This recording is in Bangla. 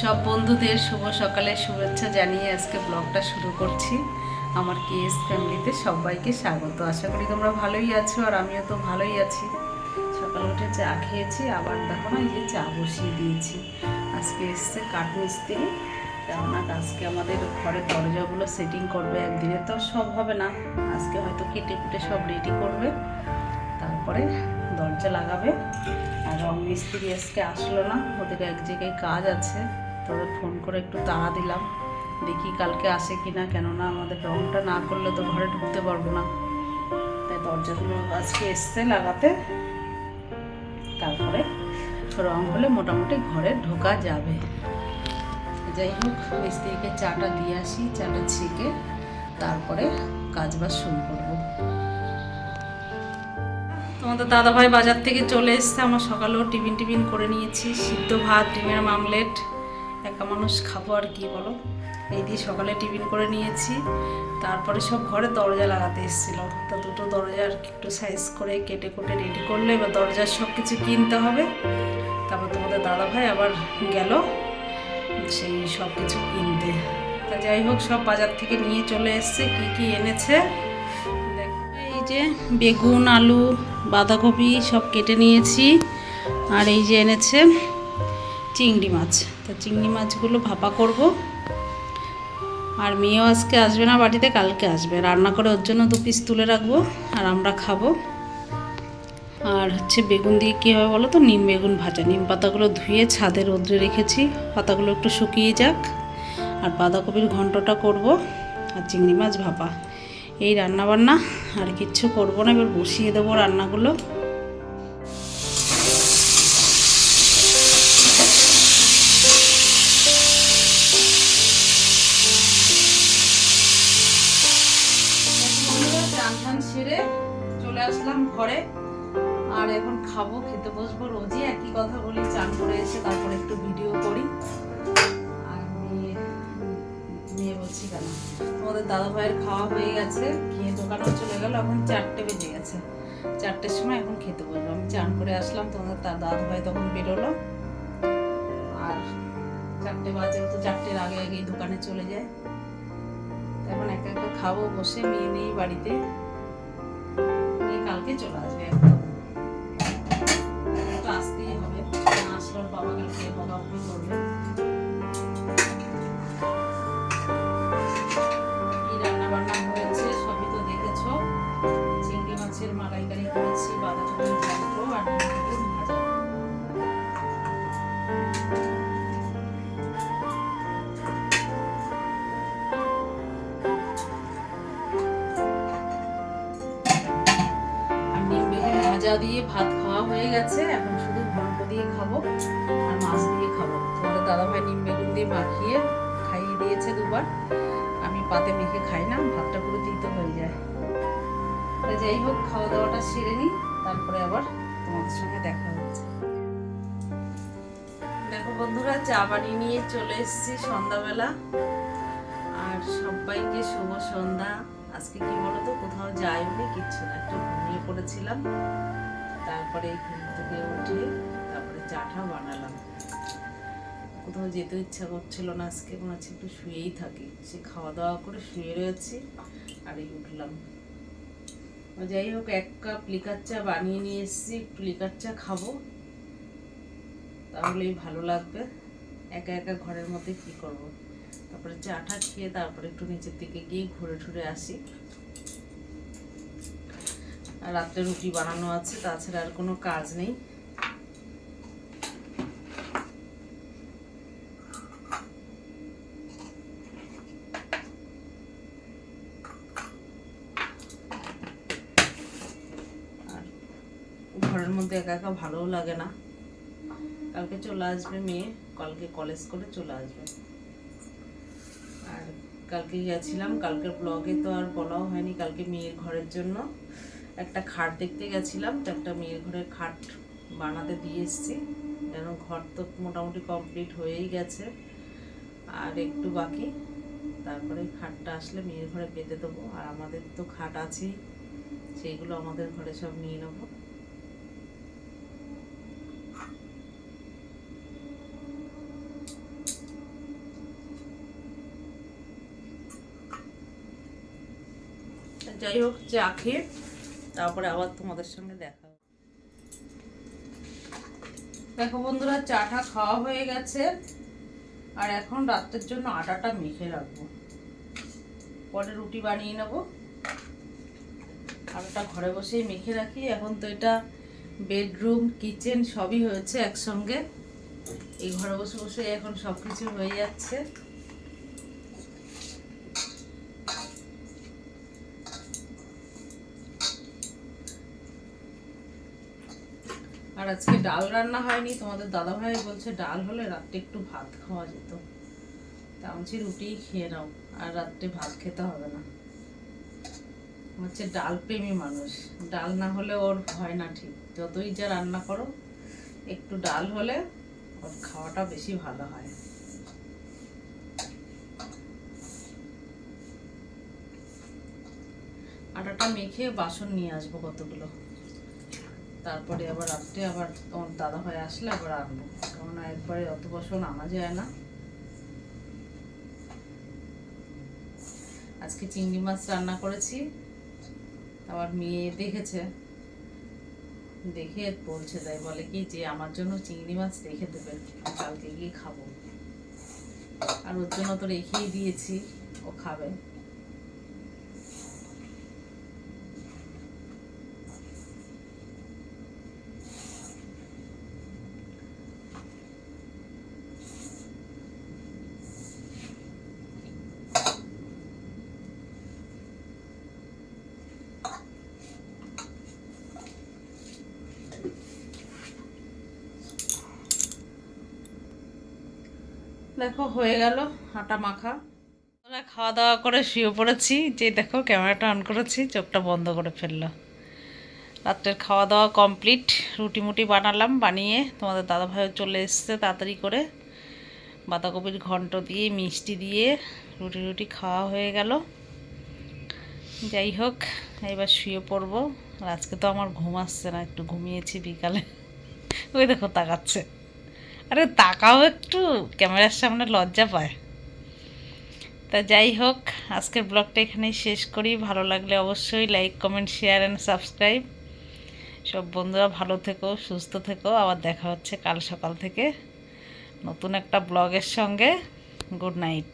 সব বন্ধুদের শুভ সকালে শুভেচ্ছা জানিয়ে আজকে ব্লগটা শুরু করছি। আমার কেএস ফ্যামিলিতে সবাইকে স্বাগত। আশা করি তোমরা ভালোই আছো আর আমিও তো ভালোই আছি। সকালে উঠে চা খেয়েছি, আবার দেখো না যে চা বসিয়ে দিয়েছি। আজকে এসছে কাঠ মিস্ত্রি কেননা আজকে আমাদের ঘরের দরজাগুলো সেটিং করবে একদিনে, তো সব হবে না। আজকে হয়তো কেটে কুটে সব রেডি করবে। তারপরে দরজা লাগাবে। আর রং মিস্ত্রি আজকে আসলো না। ওদের এক জায়গায় কাজ আছে। তোদের ফোন করে একটু তাড়া দিলাম। দেখি কালকে আসে কি না কেননা আমাদের রংটা না করলে তো ঘরে ঢুকতে পারব না। তাই দরজাগুলো আজকে এসছে লাগাতে। তারপরে রং হলে মোটামুটি ঘরে ঢোকা যাবে। যাই হোক, মিস্ত্রিকে চাটা দিয়ে আসি, চাটা ছেঁকে তারপরে কাজ বাজ শুরু করব। তোমাদের দাদাভাই বাজার থেকে চলে এসছে। আমার সকালেও টিফিন টিফিন করে নিয়েছি, সিদ্ধ ভাত, ডিমের মামলেট। একা মানুষ খাব আর কি বলো? এই দিয়ে সকালে টিফিন করে নিয়েছি। তারপরে সব ঘরে দরজা লাগাতে এসেছিল। তো দুটো দরজা আর একটু সাইজ করে কেটে কুটে রেডি করলে। এবার দরজার সব কিছু কিনতে হবে। তারপর তোমাদের দাদাভাই আবার গেল সেই সব কিছু কিনতে। তা যাই হোক, সব বাজার থেকে নিয়ে চলে এসছে। কি কি এনেছে? এই যে বেগুন, আলু, বাঁধাকপি সব কেটে নিয়েছি। আর এই যে এনেছে চিংড়ি মাছ। তা চিংড়ি মাছগুলো ভাপা করব। আর মেয়েও আজকে আসবে না বাড়িতে, কালকে আসবে। রান্না করে ওর জন্য দু পিস তুলে রাখব আর আমরা খাব। আর হচ্ছে বেগুন দিয়ে কী হবে বলো তো? নিম বেগুন ভাজা। নিম পাতাগুলো ধুয়ে ছাদে রোদ্রে রেখেছি। পাতাগুলো একটু শুকিয়ে যাক। আর বাঁধাকপির ঘন্টটা করব। আর চিংড়ি মাছ ভাপা। এই রান্না বান্না আর কিচ্ছু করব না। এবার বসিয়ে দেবো রান্নাগুলো। এখন খাব, খেতে বসবো, রোজই একই কথা বলি, চান করে এসে তারপরে একটু ভিডিও করি। আর মেয়ে মেয়ে বলছি কেন? তোমাদের দাদা ভাইয়ের খাওয়া হয়ে গেছে খেয়ে দোকানেও চলে গেল, এখন চারটে বেজে গেছে। চারটের সময় এখন খেতে বসবো। আমি চান করে আসলাম, তোমাদের তার দাদা ভাই তখন বেরোলো। আর চারটে বাজে তো চারটের আগে আগেই দোকানে চলে যায়। এখন একা একা খাব, বসে মেয়ে নেই বাড়িতে। কালকে চলে আসবে। ভাজা দিয়ে ভাত খাওয়া হয়ে গেছে। এখন শুধু ঘন্ট দিয়ে খাব আর মাছ দিয়ে খাব। তোমাদের দাদাভাই নিম বেগুন দিয়ে মাখিয়ে খাইয়ে দিয়েছে দুবার। আমি পাতে মেখে খাই না, ভাতটা পুরো দিতে হয়ে যায়। যাই হোক খাওয়া দাওয়াটা সেরে নিই, তারপরে আবার তোমাদের সঙ্গে দেখা হচ্ছে। দেখো বন্ধুরা, চা বানিয়ে নিয়ে চলে এসেছি সন্ধ্যাবেলা। আর সবাইকে শুভ সন্ধ্যা। আজকে কি বলো তো কোথাও যাইনি, কিচ্ছু না। একটু ঘুমিয়ে পড়েছিলাম। তারপরে ঘুম থেকে উঠে তারপরে চাটা বানালাম। কোথাও যেতে ইচ্ছা করছিল না আজকে, মনে হচ্ছে একটু শুয়েই থাকি। সে খাওয়া দাওয়া করে শুয়ে রয়েছি আর এই উঠলাম। যাই হোক, এক কাপ লিকার চা বানিয়ে নিয়ে এসেছি। একটু লিকার চা খাব। তাহলেই ভালো লাগবে। একা একা ঘরের মধ্যে কি করব? তারপরে চাটা খেয়ে তারপরে একটু নিচের দিকে গিয়ে ঘুরে ঘুরে আসি। রাত্রে রুটি বানানো আছে, তাছাড়া আর কোনো কাজ নেই। ঘরের মধ্যে একা একা ভালোও লাগে না। কালকে চলে আসবে মেয়ে, কালকে কলেজ করে চলে আসবে। কালকে গেছিলাম, কালকের ব্লগে তো আর বলাও হয়নি কালকে মেয়ের ঘরের জন্য। একটা খাট দেখতে গেছিলাম, তো একটা মেয়ের ঘরের খাট বানাতে দিয়ে এসেছি। যেন ঘর তো মোটামুটি কমপ্লিট হয়েই গেছে, আর একটু বাকি। তারপরে খাটটা আসলে মেয়ের ঘরে পেতে দেবো, আর আমাদের তো খাট আছেই, সেইগুলো আমাদের ঘরে সব নিয়ে নেব। যাই হোক, চা খেয়ে তারপরে আবার তোমাদের সঙ্গে দেখা দেখো বন্ধুরা, চাটা খাওয়া হয়ে গেছে। আর এখন রাত্রের জন্য আটাটা মেখে রাখব। পরে রুটি বানিয়ে নেব। আটাটা ঘরে বসেই মেখে রাখি। এখন তো এটা বেডরুম, কিচেন সবই হয়েছে একসঙ্গে। এই ঘরে বসে বসে এখন সব কিছু হয়ে যাচ্ছে। আর আজকে ডাল রান্না হয়নি, তোমাদের দাদা ভাই বলছে ডাল হলে রাত্রে একটু ভাত খাওয়া যেত। তা বলছি রুটিই খেয়ে নাও, আর রাত্রে ভাত খেতে হবে না। হচ্ছে ডাল প্রেমী মানুষ, ডাল না হলে ওর হয় না ঠিক। যতই যা রান্না করো, একটু ডাল হলে ওর খাওয়াটা বেশি ভালো হয়। আটাটা মেখে বাসন নিয়ে আসব কতগুলো। তারপরে আবার রাত্রে আবার তোমার দাদা ভাই আসলে আবার আনব। কেননা একবারে অত বাসন আনা যায় না। আজকে চিংড়ি মাছ রান্না করেছি। আবার মেয়ে দেখেছে। দেখে বলছে, তাই বলে কি যে, আমার জন্য চিংড়ি মাছ রেখে দেবে, কালকে গিয়ে খাব। আর ওর জন্য তো রেখেই দিয়েছি, ও খাবে। দেখো, হয়ে গেল আটা মাখা। আমরা খাওয়া দাওয়া করে শুয়ে পড়েছি, যে দেখো ক্যামেরাটা অন করেছি, চোখটা বন্ধ করে ফেলল। রাত্রের খাওয়া দাওয়া কমপ্লিট রুটি মুটি বানালাম, বানিয়ে তোমাদের দাদা ভাইও চলে এসছে তাড়াতাড়ি করে। বাঁধাকপির ঘন্ট দিয়ে, মিষ্টি দিয়ে রুটি রুটি খাওয়া হয়ে গেল। যাই হোক, এবার শুয়ে পড়ব। আজকে তো আমার ঘুম আসছে না, একটু ঘুমিয়েছি বিকালে। ওই দেখো তাকাচ্ছে। আরে তাকাও একটু, ক্যামেরার সামনে লজ্জা পায়। তা যাই হোক, আজকের ব্লগটা এখানেই শেষ করি। ভালো লাগলে অবশ্যই like comment share and subscribe সব বন্ধুরা ভালো থেকো, সুস্থ থেকো। আবার দেখা হচ্ছে কাল সকাল থেকে নতুন একটা ব্লগের সঙ্গে। Good night